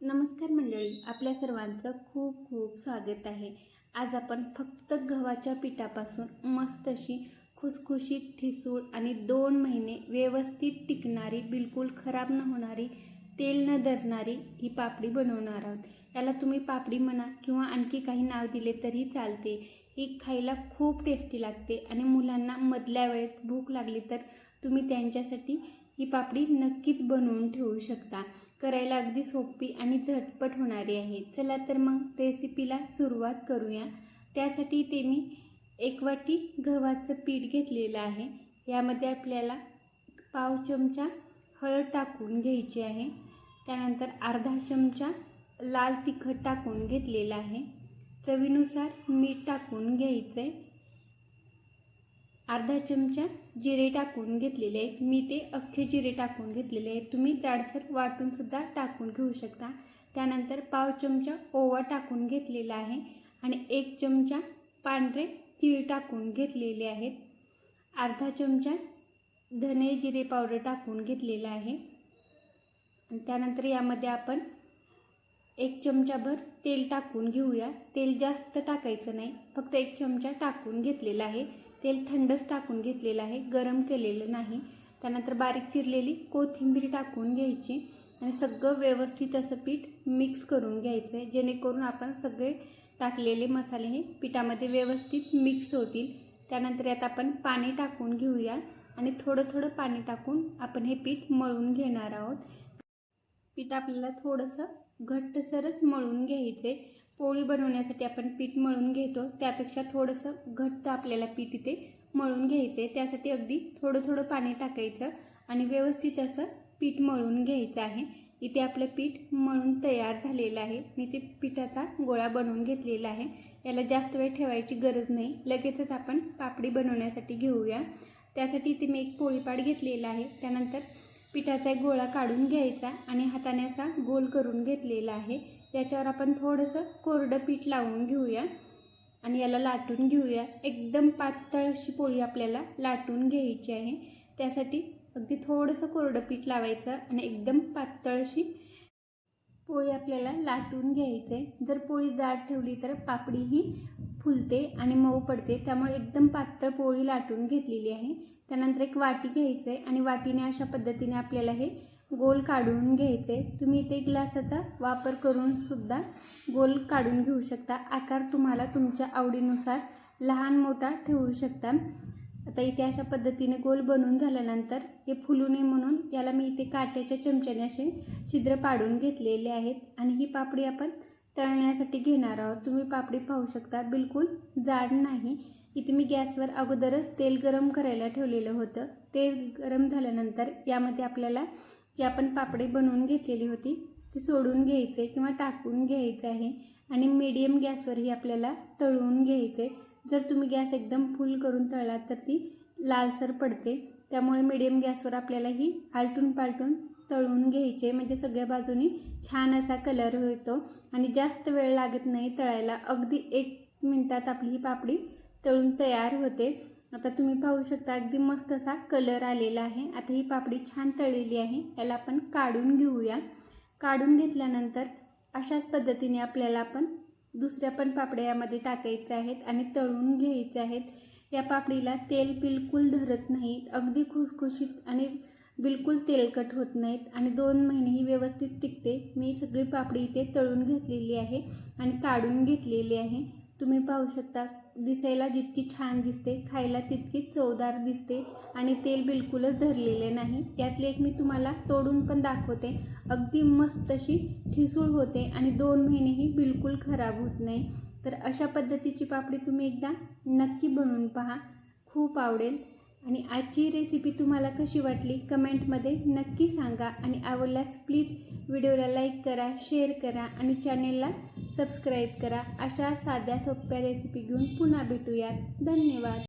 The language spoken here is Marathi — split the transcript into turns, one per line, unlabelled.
नमस्कार मंडळी आपल्या सर्वांचं खूप खूप स्वागत आहे. आज आपण फक्त गव्हाच्या पिठापासून मस्त अशी खुसखुशीत ठिसूळ आणि दोन महिने व्यवस्थित टिकणारी बिलकुल खराब न होणारी तेल न धरणारी ही पापडी बनवणार आहोत. याला तुम्ही पापडी म्हणा किंवा आणखी काही नाव दिले तरी चालते. ही खायला खूप टेस्टी लागते आणि मुलांना मधल्या वेळेत भूक लागली तर तुम्ही त्यांच्यासाठी ही पापडी नक्कीच बनवून ठेवू शकता. करायला अगदी सोपी आणि झटपट होणारी आहे. चला तर मग रेसिपीला सुरुवात करूया. त्यासाठी ते मी एक वाटी गव्हाचं पीठ घेतलेलं आहे. यामध्ये आपल्याला पाव चमचा हळद टाकून घ्यायची आहे. त्यानंतर अर्धा चमचा लाल तिखट टाकून घेतलेलं आहे. चवीनुसार मीठ टाकून घ्यायचं आहे अर्धा चमचा जिरे टाकून घेतलेले आहेत. मी ते अख्खे जिरे टाकून घेतलेले आहेत. तुम्ही जाडसर वाटूनसुद्धा टाकून घेऊ शकता. त्यानंतर पाव चमचा ओवा टाकून घेतलेला आहे आणि एक चमचा पांढरे तीळ टाकून घेतलेले आहेत. अर्धा चमचा धने जिरे पावडर टाकून घेतलेला आहे. त्यानंतर यामध्ये आपण एक चमचाभर तेल टाकून घेऊया. तेल जास्त टाकायचं नाही. फक्त एक चमचा टाकून घेतलेला आहे. तेल थंडच टाकून घेतलेलं आहे गरम केलेलं नाही. त्यानंतर बारीक चिरलेली कोथिंबीर टाकून घ्यायची आणि सगळं व्यवस्थित असं पीठ मिक्स करून घ्यायचं आहे जेणेकरून आपण सगळे टाकलेले मसाले हे पिठामध्ये व्यवस्थित मिक्स होतील. त्यानंतर यात आपण पाणी टाकून घेऊया आणि थोडं थोडं पाणी टाकून आपण हे पीठ मळून घेणार आहोत. पीठ आपल्याला थोडंसं घट्टसरच मळून घ्यायचे पोळी बनवण्यासाठी आपण पीठ मळून घेतो. त्यापेक्षा थोडंसं घट्ट आपल्याला पीठ इथे मळून घ्यायचं आहे त्यासाठी अगदी थोडं थोडं पाणी टाकायचं आणि व्यवस्थित असं पीठ मळून घ्यायचं आहे. इथे आपलं पीठ मळून तयार झालेलं आहे. मी ते पिठाचा गोळा बनवून घेतलेला आहे. याला जास्त वेळ ठेवायची गरज नाही. लगेचच आपण पापडी बनवण्यासाठी घेऊया. त्यासाठी इथे मी एक पोळीपाड घेतलेला आहे. त्यानंतर पिठाचा एक गोळा काढून घ्यायचा आणि हाताने असा गोल करून घेतलेला आहे. याच्यावर आपण थोडंसं कोरडं पीठ लावून घेऊया. आणि याला लाटून घेऊया. एकदम पातळ अशी पोळी आपल्याला लाटून घ्यायची आहे. त्यासाठी अगदी थोडंसं कोरडं पीठ लावायचं आणि एकदम पातळ अशी पोळी आपल्याला लाटून घ्यायचं आहे. जर पोळी जाड ठेवली तर पापडी ही फुलते आणि मऊ पडते. त्यामुळे एकदम पातळ पोळी लाटून घेतलेली आहे. त्यानंतर एक वाटी घ्यायचं आहे आणि वाटीने अशा पद्धतीने आपल्याला हे गोल काढून घ्यायचे. तुम्ही इथे ग्लासाचा वापर करून सुद्धा गोल काढून घेऊ शकता. आकार तुम्हाला तुमच्या आवडीनुसार लहान मोठा ठेवू शकता. आता इथे अशा पद्धतीने गोल बनवून झाल्यानंतर हे फुलू नये म्हणून याला मी इथे काट्याच्या चमच्याने असे छिद्र पाडून घेतलेले आहेत. आणि ही पापडी आपण तळण्यासाठी घेणार आहोत. तुम्ही पापडी पाहू शकता. बिलकुल जाड नाही. इथे मी गॅसवर अगोदरच तेल गरम करायला ठेवलेलं होतं. तेल गरम झाल्यानंतर यामध्ये आपल्याला जी आपण पापडी बनवून घेतलेली होती ती सोडून घ्यायचे किंवा टाकून घ्यायचं आहे आणि मीडियम गॅसवरही आपल्याला तळून घ्यायचे. जर तुम्ही गॅस एकदम फुल करून तळलात तर ती लालसर पडते. त्यामुळे मीडियम गॅसवर आपल्याला ही आलटून पालटून तळून घ्यायचे. म्हणजे सगळ्या बाजूनी छान असा कलर होतो आणि जास्त वेळ लागत नाही तळायला. अगदी एक मिनटात आपली ही पापडी तळून तयार होते. आता तुम्ही पाहू शकता अगदी मस्त असा कलर आलेला आहे. आता ही पापडी छान तळलेली आहे. याला आपण काढून घेऊया. काढून घेतल्यानंतर अशाच पद्धतीने आपल्याला आपण दुसऱ्या पण पापड्या यामध्ये टाकायच्या आहेत आणि तळून घ्यायच्या आहेत. या पापडीला तेल बिलकुल धरत नाहीत. अगदी खुसखुशीत आणि बिलकुल तेलकट होत नाहीत. आणि दोन महिने ही व्यवस्थित टिकते. मी सगळी पापडी इथे तळून घेतलेली आहे आणि काढून घेतलेली आहे. तुम्ही पाहू शकता दिसायला जितकी छान दिसते खायला तितकीच चवदार दिसते आणि तेल बिलकुलच धरलेले नाही. यातले एक मी तुम्हाला तोडून पण दाखवते. अगदी मस्त अशी ठिसूळ होते आणि दोन महिनेही बिलकुल खराब होत नाही. तर अशा पद्धतीची पापडी तुम्ही एकदा नक्की बनवून पहा. खूप आवडेल. आणि आजची रेसिपी तुम्हाला कशी वाटली कमेंटमध्ये नक्की सांगा. आणि आवडल्यास प्लीज व्हिडिओला लाईक करा शेअर करा आणि चॅनेलला सबस्क्राईब करा. अशा साध्या सोप्या रेसिपी घेऊन पुन्हा भेटूयात. धन्यवाद.